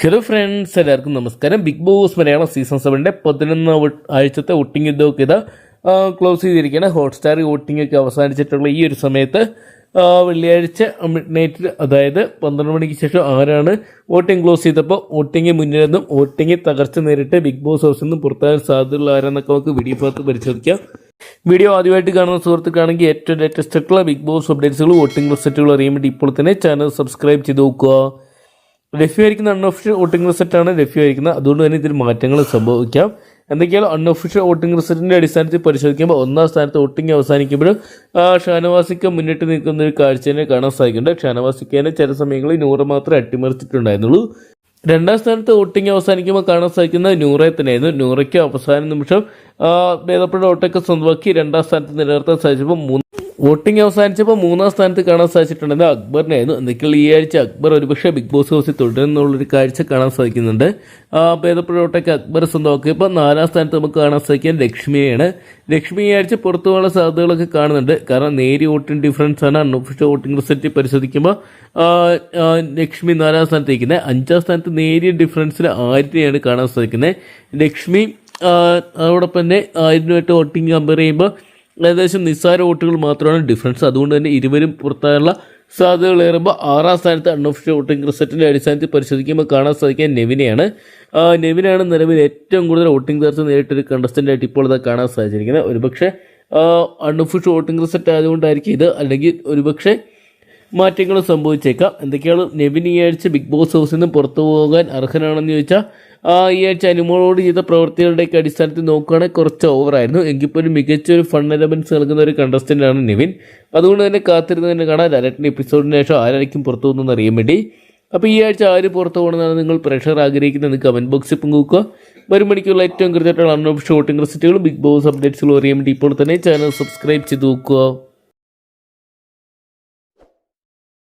Hello friends എല്ലാവർക്കും നമസ്കാരം. Big Boss Malayalam season സെവന്റെ പതിനൊന്ന് ആഴ്ചത്തെ വോട്ടിംഗ് ഇതൊക്കെ ഇത് ക്ലോസ് ചെയ്തിരിക്കുകയാണ്. ഹോട്ട്സ്റ്റാർ വോട്ടിംഗ് ഒക്കെ അവസാനിച്ചിട്ടുള്ള ഈ ഒരു സമയത്ത് വെള്ളിയാഴ്ച മിഡ് നൈറ്റിൽ അതായത് പന്ത്രണ്ട് മണിക്ക് ശേഷം ആരാണ് വോട്ടിംഗ് ക്ലോസ് ചെയ്തപ്പോൾ വോട്ടിംഗ് മുന്നിൽ നിന്നും വോട്ടിംഗ് തകർച്ച നേരിട്ട് ബിഗ് ബോസ് ഹൗസിൽ നിന്നും പുറത്താകാൻ സാധ്യതയുള്ള ആരാന്നൊക്കെ നമുക്ക് വീഡിയോ ഭാഗത്ത് പരിശോധിക്കാം. വീഡിയോ ആദ്യമായിട്ട് കാണുന്ന സുഹൃത്തുക്കാണെങ്കിൽ ഏറ്റവും ലേറ്റസ്റ്റ് ആയിട്ടുള്ള ബിഗ് ബോസ് അപ്ഡേറ്റ്സുകൾ വോട്ടിംഗ് റിസൾട്ടുകളും അറിയാൻ വേണ്ടി ഇപ്പോൾ തന്നെ ചാനൽ സബ്സ്ക്രൈബ് ചെയ്ത് നോക്കുക. ലഭ്യമായിരിക്കുന്ന അൺഒഫീഷ്യൽ വോട്ടിംഗ് റിസൾട്ടാണ് ലഭ്യമായിരിക്കുന്നത് അതുകൊണ്ട് തന്നെ ഇതിൽ മാറ്റങ്ങൾ സംഭവിക്കാം. എന്തൊക്കെയാണ് അൺഒഫീഷ്യൽ വോട്ടിംഗ് റിസൾട്ടിന്റെ അടിസ്ഥാനത്തിൽ പരിശോധിക്കുമ്പോൾ ഒന്നാം സ്ഥാനത്ത് വോട്ടിംഗ് അവസാനിക്കുമ്പോഴും ഷാനവാസിക്ക് മുന്നിട്ട് നിൽക്കുന്ന ഒരു കാഴ്ചയെ കാണാൻ സാധിക്കുന്നുണ്ട്. ഷാനവാസിക്കേനെ ചില സമയങ്ങളിൽ നൂറ് മാത്രമേ അട്ടിമറിച്ചിട്ടുണ്ടായിരുന്നുള്ളൂ. രണ്ടാം സ്ഥാനത്ത് വോട്ടിംഗ് അവസാനിക്കുമ്പോൾ കാണാൻ സാധിക്കുന്ന നൂറെ തന്നെയായിരുന്നു. നൂറയ്ക്ക് അവസാന നിമിഷം ഭേദപ്പെട്ട വോട്ടൊക്കെ സ്വന്തമാക്കി രണ്ടാം സ്ഥാനത്ത് നിലനിർത്താൻ സാധിച്ചപ്പോൾ മൂന്ന് വോട്ടിംഗ് അവസാനിച്ചപ്പോൾ മൂന്നാം സ്ഥാനത്ത് കാണാൻ സാധിച്ചിട്ടുണ്ടെന്ന് അക്ബറിനായിരുന്നു എന്തൊക്കെയുള്ള ഈ ആഴ്ച അക്ബർ ഒരുപക്ഷെ ബിഗ് ബോസ് ഹൗസിൽ തുടരുന്നുള്ളൊരു കാഴ്ച കാണാൻ സാധിക്കുന്നുണ്ട്. ആ ഭേദപ്പെട്ടോട്ടൊക്കെ അക്ബർ സ്വന്തമാക്കിയപ്പോൾ നാലാം സ്ഥാനത്ത് നമുക്ക് കാണാൻ സാധിക്കാൻ ലക്ഷ്മിയെയാണ്. ലക്ഷ്മി ഈ ആഴ്ച പുറത്തു പോകാനുള്ള സാധ്യതകളൊക്കെ കാണുന്നുണ്ട്. കാരണം നേരി വോട്ടിംഗ് ഡിഫറൻസ് ആണ്. അൺഒഫീഷ്യൽ വോട്ടിംഗ് റിസൾട്ട് പരിശോധിക്കുമ്പോൾ ലക്ഷ്മി നാലാം സ്ഥാനത്ത് ഇരിക്കുന്നത് അഞ്ചാം സ്ഥാനത്ത് നേരിയ ഡിഫറൻസിൽ ആയിരത്തെയാണ് കാണാൻ സാധിക്കുന്നത്. ലക്ഷ്മി അതോടൊപ്പം തന്നെ ആയിരുന്നു വോട്ടിംഗ് കമ്പയർ ചെയ്യുമ്പോൾ ഏകദേശം നിസ്സാര വോട്ടുകൾ മാത്രമാണ് ഡിഫറൻസ് അതുകൊണ്ട് തന്നെ ഇരുവരും പുറത്താകാനുള്ള സാധ്യതകൾ ഏറുമ്പോൾ ആറാം സ്ഥാനത്ത് അൺഒഫീഷ്യൽ വോട്ടിംഗ് റിസൾട്ടിന്റെ അടിസ്ഥാനത്തിൽ പരിശോധിക്കുമ്പോൾ കാണാൻ സാധിക്കുക നെവിനെയാണ്. നെവിനാണ് നിലവിൽ ഏറ്റവും കൂടുതൽ വോട്ടിംഗ് തീർച്ച നേരിട്ടൊരു കണ്ടസ്റ്റന്റായിട്ട് ഇപ്പോൾ ഇതാ കാണാൻ സാധിച്ചിരിക്കുന്നത്. ഒരുപക്ഷെ അൺഒഫീഷ്യൽ വോട്ടിംഗ് റിസൾട്ട് ആയതുകൊണ്ടായിരിക്കും ഇത് അല്ലെങ്കിൽ ഒരുപക്ഷെ മാറ്റങ്ങൾ സംഭവിച്ചേക്കാം. എന്തൊക്കെയാണ് നെവിൻ ഈ ആഴ്ച ബിഗ് ബോസ് ഹൗസിൽ നിന്ന് പുറത്തു പോകാൻ അർഹനാണെന്ന് ചോദിച്ചാൽ ആ ഈ ആഴ്ച അനുമോളോട് ചെയ്ത പ്രവൃത്തികളുടെയൊക്കെ അടിസ്ഥാനത്തിൽ നോക്കുകയാണെങ്കിൽ കുറച്ച് ഓവറായിരുന്നു. എങ്കിൽ പോലും മികച്ച ഒരു ഫൺ എലമെൻസ് നൽകുന്ന ഒരു കണ്ടസ്റ്റന്റാണ് നെവിൻ. അതുകൊണ്ട് തന്നെ കാത്തിരുന്ന് തന്നെ കാണാൻ ലാലറ്റിന്റെ എപ്പിസോഡിന് ശേഷം ആരായിരിക്കും പുറത്തു പോകുന്നതെന്ന് അറിയാൻ വേണ്ടി. അപ്പോൾ ഈ ആഴ്ച ആര് പുറത്തു പോകണമെന്നാണ് നിങ്ങൾ പ്രഷർ ആഗ്രഹിക്കുന്നത്. കമന്റ് ബോക്സിൽ പങ്കുവെക്കുക വരും മണിക്കുള്ള ഏറ്റവും കൃത്യമായിട്ടുള്ള അൺഓഫ് ഷോട്ടിംഗ് റിസൾട്ടുകളും ബിഗ് ബോസ് അപ്ഡേറ്റ്സുകളും അറിയാൻ വേണ്ടി ഇപ്പോൾ തന്നെ ചാനൽ സബ്സ്ക്രൈബ് ചെയ്ത് നോക്കുക.